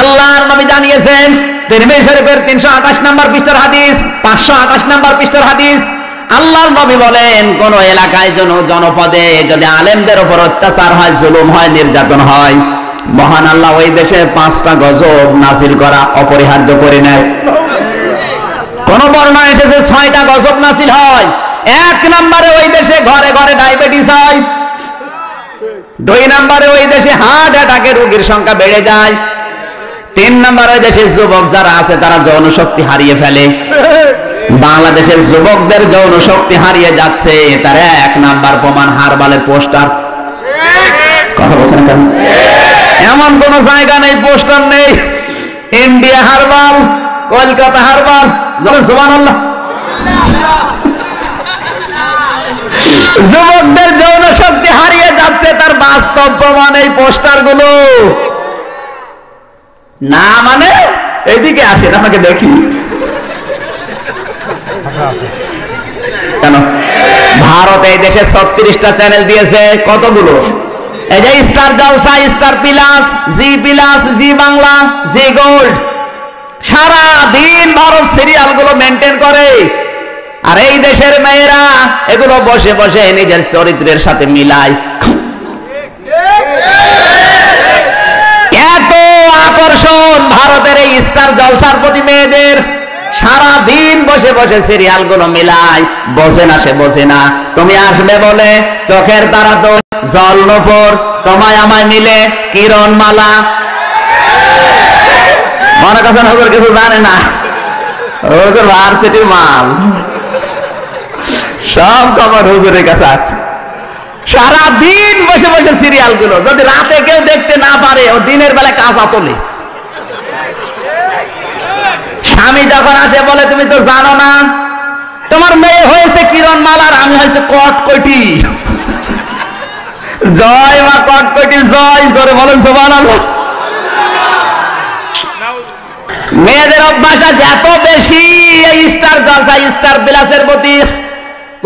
আল্লাহর নবী জানিয়েছেন তিরমিজি শরীফের 328 নম্বর পৃষ্ঠার হাদিস 528 নম্বর পৃষ্ঠার হাদিস। আল্লাহর নবী বলেন, কোন এলাকায় জন, জনপদে যদি আলেমদের উপর অত্যাচার হয়, জুলুম হয়, নির্যাতন হয়, মহান আল্লাহ ওই দেশে পাঁচটা গজব নাজিল করা অপরিহার্য করে নেয়। কোন বর্ণনা এসেছে, ছয়টা গজব নাসিল হয়। এক নম্বরে ওই দেশে ঘরে ঘরে ডায়াবেটিস হয়। দুই নম্বরে ওই দেশে হার্ট অ্যাটাকের রোগীর সংখ্যা বেড়ে যায়। তিন নম্বর ওই দেশের যুবক যারা আছে, তারা যৌন শক্তি হারিয়ে ফেলে। বাংলাদেশের যুবকদের যৌন শক্তি হারিয়ে যাচ্ছে, তার এক নাম্বার প্রমাণ হারবালের পোস্টার। কথা বলছেন কেন? এমন কোন জায়গা নেই, পোস্টার নেই। ইন্ডিয়া হারবাল, কলকাতা হারবাল সুবান আল্লাহ যুবকদের যৌন শক্তি হারিয়ে যাচ্ছে তার বাস্তব প্রমাণ এই পোস্টারগুলো না মানে? এদিকে আসেন, আমাকে দেখি। কেন? ভারত এই দেশে ছত্রিশটা চ্যানেল দিয়েছে, কতগুলো? এই যে star Jalsha, star plus, Zee plus, Zee Bangla, Zee gold. সারা দিন ভারত সিরিয়ালগুলো মেনটেন করে। আর এই দেশের মেয়েরা এগুলো বসে বসে নিজের চরিত্রের সাথে মিলায়। এত আকর্ষণ ভারতের এই স্টার জলসার প্রতি মেয়েদের। সারা দিন বসে বসে সিরিয়ালগুলো মিলাই বসে না সে বসে না। তুমি আসবে বলে চোখের তারা তো জল নপর। তোমায় আমায় মিলে কিরণ মালা মনে কথা নগর কিছু জানে না। ভার্সিটির মাল। সব খবর হুজুরের কাছে আছে। সারা দিন বসে বসে সিরিয়ালগুলো যদি রাতে কেউ দেখতে না পারে, ও দিনের বেলা কাজ তোলে। স্বামী যখন আসে বলে, তুমি তো জানো না, তোমার মেয়ে হয়েছে কিরণ মালার আমি হয়েছে কটকটি। জয় মা কটকটি, জয়, জোরে বলেন সোমান মেয়েদের অভ্যাস আছে এত বেশি, এই স্টার জলসা স্টার বিলাসের প্রতি।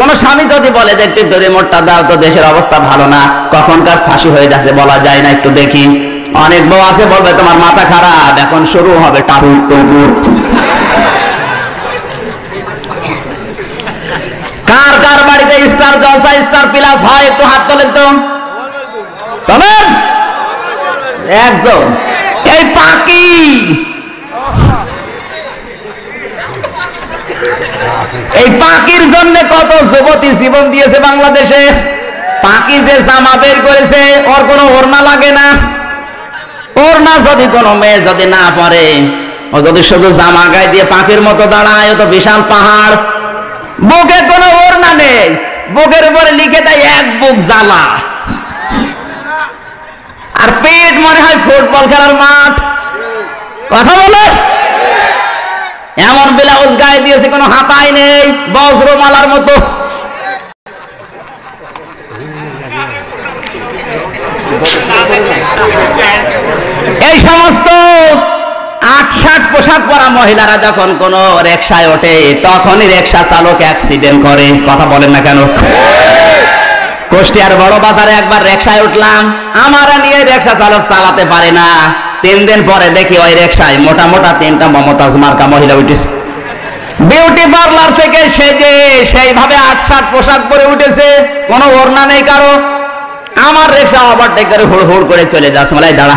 কোন স্বামী যদি বলে যে একটু রিমোটটা দাও, তো দেশের অবস্থা ভালো না। কখনকার ফাঁসি হয়ে যাচ্ছে বলা যায় না, একটু দেখি। অনেক বউ আছে, বলবে তোমার মাথা খারাপ, এখন শুরু হবে কার কার বাড়িতে স্টার জলসা স্টার প্লাস হয়, একটু হাত তোলেন তো। তোলেন? একজন। এই পাকি এই পাকির জন্য কত যুবতী জীবন দিয়েছে বাংলাদেশে। পাকি যে জামা বের করেছে, ওর কোনো ওড়না লাগে না। ওড়না যদি কোনো মেয়ে যদি না পরে, ও যদি শুধু জামা গায়ে দিয়ে পাখির মতো দাঁড়ায় তো বিশাল পাহাড়। বুকে কোনো ওড়না নেই, বুকের উপরে লিখে দেয়, এক বুক জ্বালা। আর পেট মনে হয় ফুটবল খেলার মাঠ। কথা বলে। এমন ব্লাউজ গায়ে দিয়েছে, কোনো হাতাই নেই, বজ্রমালার মতো। এই সমস্ত আট ষাট পোশাক পরা মহিলারা যখন কোন রেকশায় ওঠে, তখনই রেকশা চালক অ্যাক্সিডেন্ট করে। কথা বলেন না কেন? কুষ্টিয়ার বড় বাজারে একবার রেকশায় উঠলাম, আমারা নিয়ে রেকশা চালক চালাতে পারে না। তিন দিন পরে দেখি ওই রেকশায় মোটা মোটা তিনটা মমতাজ মার্কা মহিলা উঠেছে। বিউটি পার্লার থেকে সেজে সেইভাবে আট ষাট পোশাক পরে উঠেছে, কোনো ওড়না নেই কারও। আমার রিক্সা ওভারটেক করে হুড় হুড় করে চলে যাচ্ছে। মানে দাঁড়া।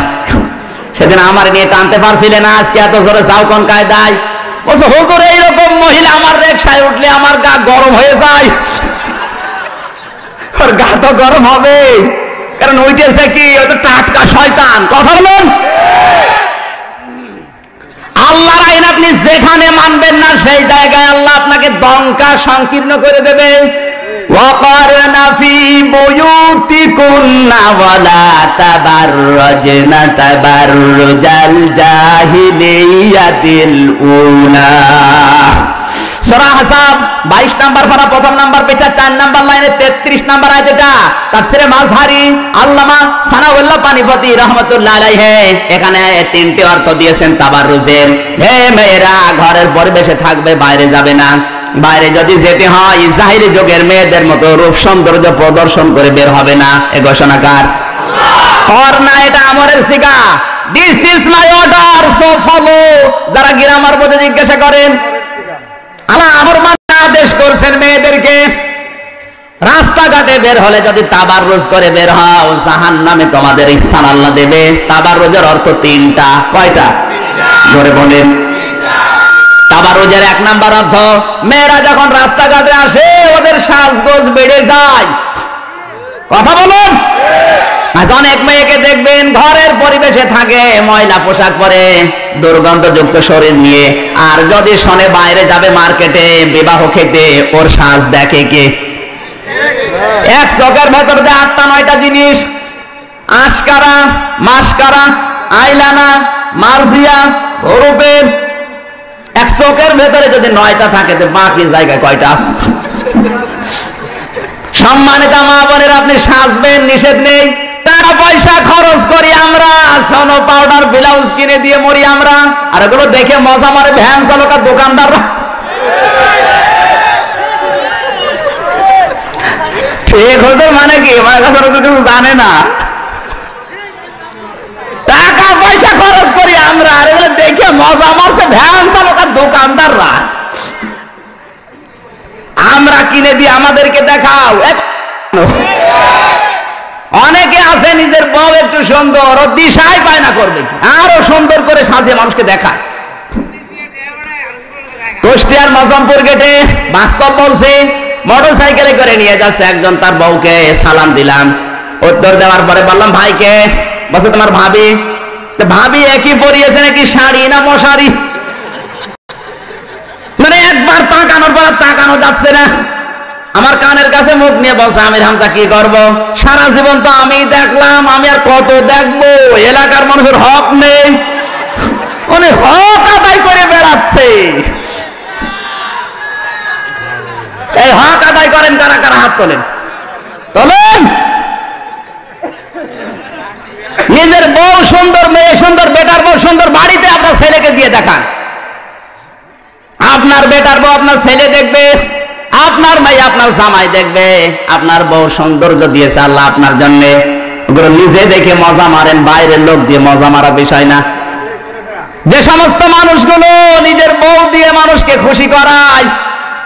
সেদিন আমার নিয়ে টানতে পারছিলে না, আজকে এত জোরে যাও কোন কায়দায়। বলছে, হুজুর, এইরকম মহিলা আমার রিক্সায় উঠলে আমার গা গরম হয়ে যায়। ওর গা তো গরম হবে কারণ উঠেছে কি ওই তো টাটকা শয়তান কথা বলুন আল্লাহর আইন আপনি যেখানে মানবেন না সেই জায়গায় আল্লাহ আপনাকে দঙ্কা সংকীর্ণ করে দেবে وقرن في بيوتكن ولا تبرجن تبرج الجاهلية الأولى 22 নাম্বার পারা প্রথম নাম্বার পেছা 4 নাম্বার লাইনে 33 নাম্বার আয়াত তাফসিরে মাযহারি আল্লামা সানাউল্লাহ পানিপতি এখানে তিনটি অর্থ দিয়েছেন ঘরের পরিবেশে থাকবে, বাইরে যাবে না। বাইরে যদি যেতে হয়, জাহিরি যুগের মেয়েদের মতো রূপ সৌন্দর্য প্রদর্শন করে বের হবে না। এ ঘোষণাকার না, এটা আমার মদের সিগা দিস ইজ মাই যারা গ্রামার বোঝে জিজ্ঞাসা করেন আমার মানে আদেশ করছেন মেয়েদেরকে। রাস্তাঘাটে বের হলে যদি তাবার রোজ করে বের হও জাহান নামে তোমাদের স্থান আল্লাহ দেবে। তাবার রোজের অর্থ তিনটা। কয়টা? ধরে বলেন। তাবার রোজের এক নাম্বার অর্থ, মেয়েরা যখন রাস্তাঘাটে আসে, ওদের সাজগোজ বেড়ে যায়। কথা বলুন? আজ অনেক মেয়েকে দেখবেন ঘরের পরিবেশে থাকে, ময়লা পোশাক পরে, দুর্গন্ধযুক্ত শরীর নিয়ে। আর যদি শনে বাইরে যাবে মার্কেটে, বিবাহ খেতে, ওর সাজ দেখে কে? এক চকের ভেতর দিয়ে আটটা নয়টা জিনিস। আশকারা মাসকারা আইলানা, মার্জিয়া ওরূপের এক চোখের ভেতরে যদি নয়টা থাকে, তো বাকি জায়গায় কয়টা আছে? সম্মানিত মা বোনের, আপনি সাজবেন, নিষেধ নেই। টাকা পয়সা খরচ করি আমরা, সোনো পাউডার ব্লাউজ কিনে দিয়ে মরি আমরা। আর এগুলো দেখে মজা মারে ভ্যান চালক আর দোকানদাররা মানে কি? জানে না। টাকা পয়সা খরচ করি আমরা, আর দেখে মজা মারছে ভ্যান দোকানদাররা। আমরা কিনে দিয়ে আমাদেরকে দেখাও। আছে নিজের বউ একটু সুন্দর ও দিশাই পায় না করবে আরও সুন্দর করে সাজিয়ে মানুষকে দেখায়। কুষ্টিয়ার মজমপুর গেটে বাস্তব বলছে মোটর সাইকেলে করে নিয়ে যাচ্ছে একজন তার বউকে, সালাম দিলাম। উত্তর দেওয়ার পরে বললাম, ভাইকে, বলছে তোমার ভাবি? ভাবি একই পরিয়েছে নাকি শাড়ি না মশারি? মানে একবার তাকানোর পর তাকানো যাচ্ছে না। আমার কানের কাছে মুখ নিয়ে বলছে, আমির হামজা, কি করব? সারা জীবন তো আমি দেখলাম, আমি আর কত দেখব? এলাকার মানুষের হক নেই। উনি হক আদায় করে বেড়াচ্ছে। এই হক আদায় করেন কারা কারা হাত তোলেন? তোলেন! নিজের বউ সুন্দর, মেয়ে সুন্দর, বেটার বউ সুন্দর, বাড়িতে আপনার ছেলেকে দিয়ে দেখান। আপনার বেটার বউ আপনার ছেলে দেখবে। আপনার ভাই আপনার জামাই দেখবে, আপনার বউ সৌন্দর্য দিয়েছে আল্লাহ আপনার জন্য। ওগুলো নিজে দেখে মজা মারেন, বাইরের লোক দিয়ে মজা মারা বিষয় না। যে সমস্ত মানুষগুলো নিজের বউ দিয়ে মানুষকে খুশি করায়,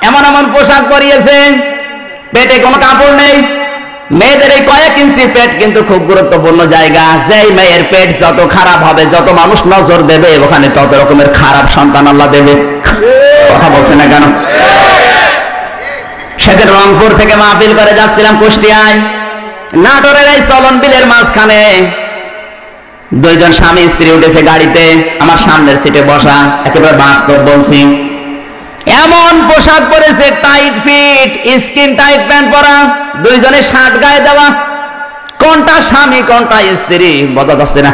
এমন এমন পোশাক পরিয়েছেন পেটে কোনো কাপড় নেই। মেয়েদের এই কয়েক ইঞ্চি পেট কিন্তু খুব গুরুত্বপূর্ণ জায়গা। যেই মেয়ের পেট যত খারাপ হবে, যত মানুষ নজর দেবে, ওখানে তত রকমের খারাপ সন্তান আল্লাহ দেবে। কথা বলছে না কেন? সেদিন রংপুর থেকে মাহফিল করে যাচ্ছিলাম কুষ্টিয়ায়। নাটোরের এই চলন বিলের মাঝখানে। দুইজন স্বামী, স্ত্রী উঠেছে গাড়িতে। আমার সামনের সিটে বসা, একেবারে বাস্তব বলছি। এমন পোশাক পরেছে tight fit skin tight pant পরা। দুইজনে শার্ট গায়ে দেওয়া। কোনটা স্বামী, কোনটা স্ত্রী, বোঝা যাচ্ছে না।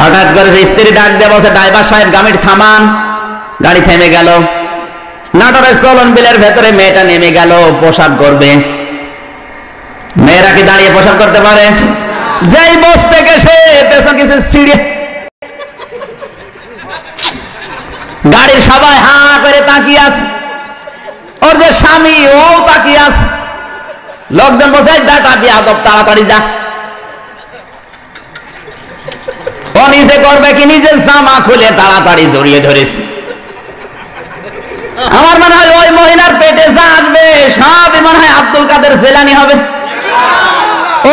হঠাৎ করে স্ত্রী ডাক দেওয়া বলছে, ড্রাইভার সাহেব গাড়ি থামান। গাড়ি থেমে গেল। নাটোরের চলন বিলের ভেতরে মেয়েটা নেমে গেল পোশাক করবে। মেয়েরা কি দাঁড়িয়ে পোশাক করতে পারে? যেই বস থেকে সে পেছন কিছু ছিঁড়ে। গাড়ির সবাই হা করে তাকিয়ে আছে। ওর যে স্বামী ও তাকিয়ে আছে। লোকজন বসে ডাটা দিয়ে আদব তাড়াতাড়ি যা। ও নিজে করবে কি? নিজের জামা খুলে তাড়াতাড়ি জড়িয়ে ধরেছে। আমার মনে হয় ওই মহিলার পেটে যা আসবে সবই মনে হয় আব্দুল কাদের জেলানি হবে।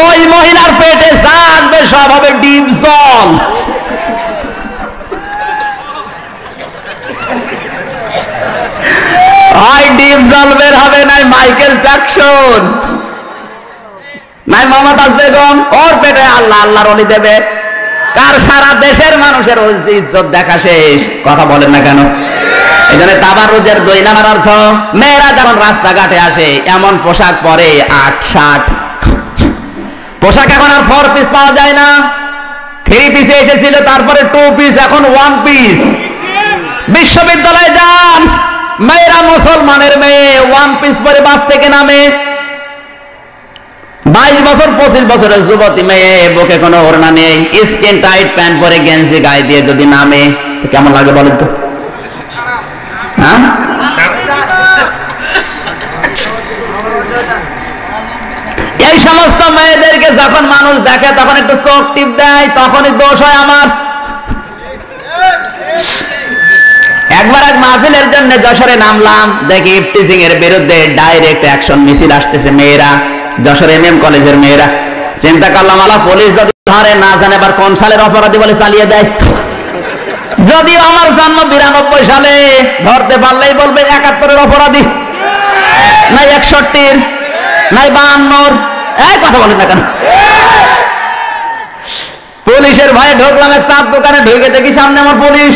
ওই মহিলার পেটে যা আসবে সব হবে ডিপ জল। হয় ডিপ জল বের হবে, নাই মাইকেল জ্যাকসন। নাই মমতাজ বেগম, ওর পেটে আল্লাহ, আল্লাহর অলি দেবে। কার সারা দেশের মানুষের ইজ্জত দেখা শেষ। কথা বলেন না কেন? এই জন্য তাবারুজের দুই নাম্বার অর্থ, মেয়েরা যখন রাস্তাঘাটে আসে, এমন পোশাক পরে আট ষাট পোশাক এখন আর ফোর পিস পাওয়া যায় না। থ্রি পিসে এসেছিল, তারপরে টু পিস এখন ওয়ান পিস বিশ্ববিদ্যালয়ে যান। মেয়েরা মুসলমানের মেয়ে ওয়ান পিস পরে বাস থেকে নামে। বাইশ বছর, পঁচিশ বছরের যুবতী মেয়ে, বুকে কোনো ওড়না নেই। স্কিন টাইট, প্যান্ট পরে গেঞ্জি গায়ে দিয়ে যদি নামে, তো কেমন লাগে বলেন তো? হ্যাঁ? এই সমস্ত মেয়েদেরকে যখন মানুষ দেখে, তখন একটু চোখ টিপ দেয়, তখনই দোষ হয় আমার। একবার এক মাহফিলের জন্য যশোরে নামলাম, দেখি ইফটিজিং এর বিরুদ্ধে ডাইরেক্ট অ্যাকশন মিছিল আসতেছে মেয়েরা, যশোর এম এম কলেজের মেয়েরা। চিন্তা করলাম আলা পুলিশ যদি ধরে, না জানে আবার কোন সালের অপরাধী বলে চালিয়ে দেয়। যদিও আমার জন্ম বিরানব্বই সালে ধরতে পারলেই বলবে একাত্তরের অপরাধী। নাই একষট্টির, নাই বাহান্নর। এই কথা বলেন না কেন? পুলিশের ভয়ে ঢুকলাম এক চার দোকানে, ঢুকে দেখি সামনে আমার পুলিশ।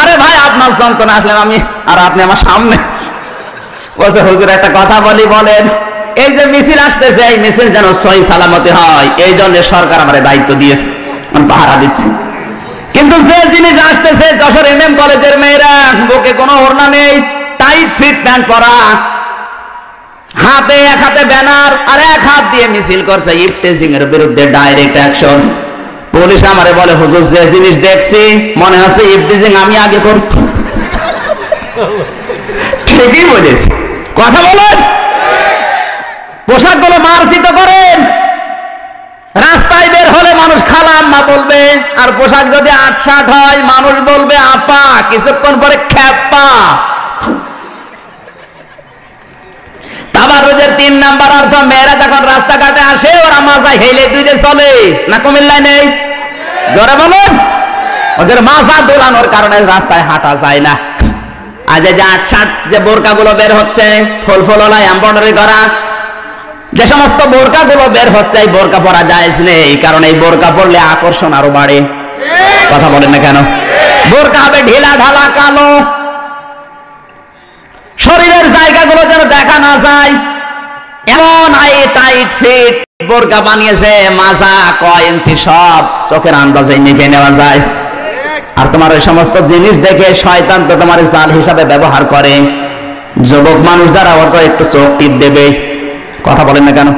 আরে ভাই, আপনার যন্ত্রণা আসলাম আমি, আর আপনি আমার সামনে। বলছে, হুজুর, একটা কথা বলি, বলেন। এই যে মিছিল আসতেছে, এই মিছিল যেন সহি সালামতি হয়, এই জন্য সরকার আমার দায়িত্ব দিয়েছে আমি পাহারা দিচ্ছি। কিন্তু যে জিনিস আসতেছে যশোর এম এম কলেজের মেয়েরা, বুকে কোনো ওড়না নেই টাইট ফিট প্যান্ট পরা, হাতে এক হাতে ব্যানার আর এক হাত দিয়ে মিছিল করছে ইফটেজিং এর বিরুদ্ধে ডাইরেক্ট অ্যাকশন পুলিশ আমারে বলে, হুজুর, যে জিনিস দেখছি, মনে হচ্ছে ইফটেজিং আমি আগে করব। ঠিকই বলেছি। কথা বলেন। পোশাকগুলো মার্জিত করেন। রাস্তায় বের হলে মানুষ খালাম মা বলবে, আর পোশাক যদি আট হয়, মানুষ বলবে, আপা, কিছুক্ষণ পরে খ্যাপা। তিন নাম্বার অর্থ, মেয়েরা যখন রাস্তাঘাটে আসে, ওরা হেলে চলে। না কুমিল্লায় নেই? জোরে বলুন। ওদের মাজা দোলানোর কারণে রাস্তায় হাঁটা যায় না। আজ যে আট যে বোরকাগুলো বের হচ্ছে ফুল ফুললা এম্বয়ডারি করা যে সমস্ত বোরকা গুলো বের হচ্ছে, এই বোরকা পরা যায় নেই, কারণ এই বোরকা পরলে আকর্ষণ আরও বাড়ে। কথা বলেন না কেন? বোরকা হবে ঢিলা ঢালা কালো। শরীরের জায়গাগুলো যেন দেখা না যায়। এমন আই টাইট ফিট বোরকা বানিয়েছে, মাজা কয় ইঞ্চি সব চোখের আন্দাজে নিভে নেওয়া যায়। আর তোমার ওই সমস্ত জিনিস দেখে শয়তান তো তোমার জাল হিসাবে ব্যবহার করে। যুবক মানুষ যারা ওর একটু চোখ টিপ দেবে। কথা বলেন না কেন?